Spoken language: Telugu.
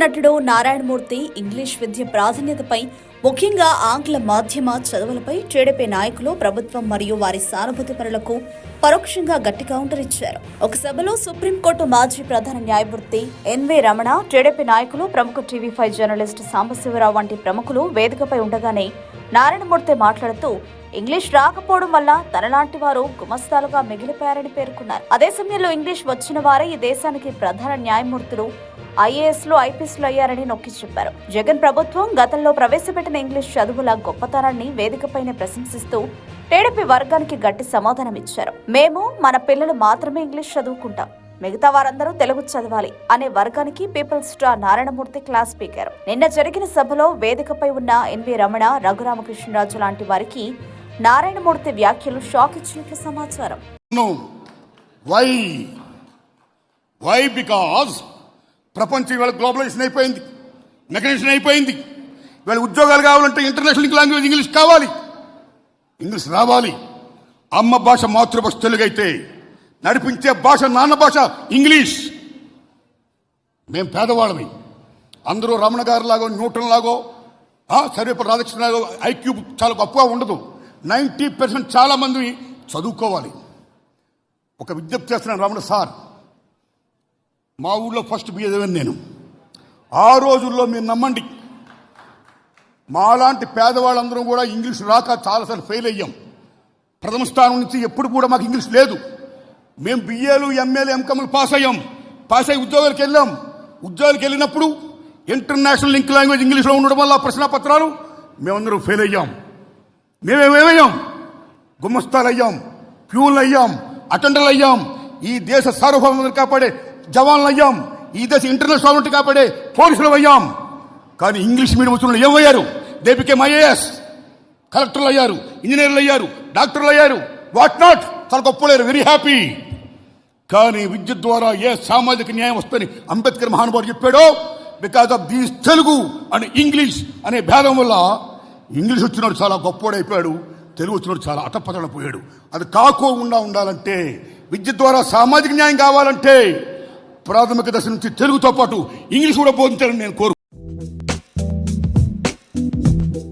నటుడు నారాయణమూర్తి ఇంగ్లీష్ విద్య ప్రాధాన్యతపై ముఖ్యంగా ఆంగ్ల మాధ్యమ చదువులపై టీడీపీ నాయకులు ప్రభుత్వం మరియు వారి సానుభూతి పరులకు పరోక్షంగా గట్టి కౌంటర్ ఇచ్చారు. ఒక సభలో సుప్రీంకోర్టు మాజీ ప్రధాన న్యాయమూర్తి ఎన్వి రమణ టీడీపీ నాయకులు ప్రముఖ టీవీ ఫైవ్ జర్నలిస్ట్ సాంబశివరావు వంటి ప్రముఖులు వేదికపై ఉండగానే నారాయణమూర్తి మాట్లాడుతూ ఇంగ్లీష్ రాకపోవడం వల్ల తనలాంటి వారు గుమస్తాలుగా మిగిలిపోయారని పేర్కొన్నారు. అదే సమయంలో ఇంగ్లీష్ వచ్చిన వారే ఈ దేశానికి ప్రధాన న్యాయమూర్తులు ఐఏఎస్లు ఐపీఎస్లు అయ్యారని నొక్కి చెప్పారు. జగన్ ప్రభుత్వం గతంలో ప్రవేశపెట్టిన ఇంగ్లీష్ చదువుల గొప్పతనాన్ని వేదికపైనే ప్రశంసిస్తూ టీడీపీ వర్గానికి గట్టి సమాధానం ఇచ్చారు. మేము మన పిల్లలు మాత్రమే ఇంగ్లీష్ చదువుకుంటాం. మిగతా వారందరూ తెలుగు చదవాలి అనే వర్గానికి people's star Narayanamurthy class speaker నిన్న జరిగిన సభలో వేదికపై ఉన్న ఎన్వి రమణ రఘురామకృష్ణరాజు లాంటి వారికి నారాయణమూర్తి వ్యాఖ్యలు షాక్ ఇచ్చినట్లు సమాచారం. వై వై బికాజ్ ప్రపంచం ఇవాళ గ్లోబలైజేషన్ అయిపోయింది. మెకనైజేషన్ అయిపోయింది. ఇవాళ ఉద్యోగాలు కావాలంటే ఇంటర్నేషనల్ లాంగ్వేజ్ ఇంగ్లీష్ కావాలి. ఇంగ్లీష్ రావాలి. అమ్మ భాష మాతృభాష తెలుగు అయితే నడిపించే భాష నాన్న భాష ఇంగ్లీష్. మేం పేదవాళ్ళమి. అందరూ రమణ గారు లాగో న్యూటన్ లాగో సర్వేపల్లి రాధాకృష్ణ లాగో ఐక్యూ చాలా గొప్పగా ఉండదు. నైంటీ పర్సెంట్ చాలామంది చదువుకోవాలి. ఒక విజ్ఞప్తి చేస్తున్నాను రమణ సార్. మా ఊళ్ళో ఫస్ట్ బిఏ నేను. ఆ రోజుల్లో మీరు నమ్మండి. మాలాంటి పేదవాళ్ళందరం కూడా ఇంగ్లీష్ రాక చాలాసార్లు ఫెయిల్ అయ్యాం. ప్రథమ స్థానం నుంచి ఎప్పుడు కూడా మాకు ఇంగ్లీష్ లేదు. మేము బిఏలు ఎంఏలు ఎంకమ్లు పాస్ అయ్యాం. పాస్ అయ్యి ఉద్యోగాలకు వెళ్ళాం. ఉద్యోగాలకు వెళ్ళినప్పుడు ఇంటర్నేషనల్ లింక్ లాంగ్వేజ్ ఇంగ్లీష్లో ఉండడం వల్ల ప్రశ్న పత్రాలు మేమందరం ఫెయిల్ అయ్యాం. మేమేమేమయ్యాం గుమస్తాలు అయ్యాం ప్యూన్లు అయ్యాం అటెండర్లు అయ్యాం ఈ దేశ సార్వభౌమతను కాపాడే జవాన్లు అయ్యాం. ఈ దశ ఇంటర్నల్ సాల్వెంట్ కాపాడే పోలీసులు అయ్యాం. కానీ ఇంగ్లీష్ మీడియం వచ్చిన ఏమయ్యారు? దే బికేమ్ ఐఏఎస్ కలెక్టర్లు అయ్యారు. ఇంజనీర్లు అయ్యారు. డాక్టర్లు అయ్యారు. వాట్ నాట్ చాలా గొప్పలేరు వెరీ హ్యాపీ కానీ విద్య ద్వారా ఏ సామాజిక న్యాయం వస్తుందని అంబేద్కర్ మహానుభావుడు చెప్పాడో because of these Telugu and English అనే భేదం వల్ల ఇంగ్లీష్ వచ్చినాడు చాలా గొప్పోడైపోయాడు తెలుగు వచ్చినాడు చాలా అటపతడపోయాడు అది కాకోకుండా ఉండాలంటే విద్య ద్వారా సామాజిక న్యాయం కావాలంటే ప్రాథమిక దశ నుంచి తెలుగుతో పాటు ఇంగ్లీష్ కూడా బోధించాలని నేను కోరు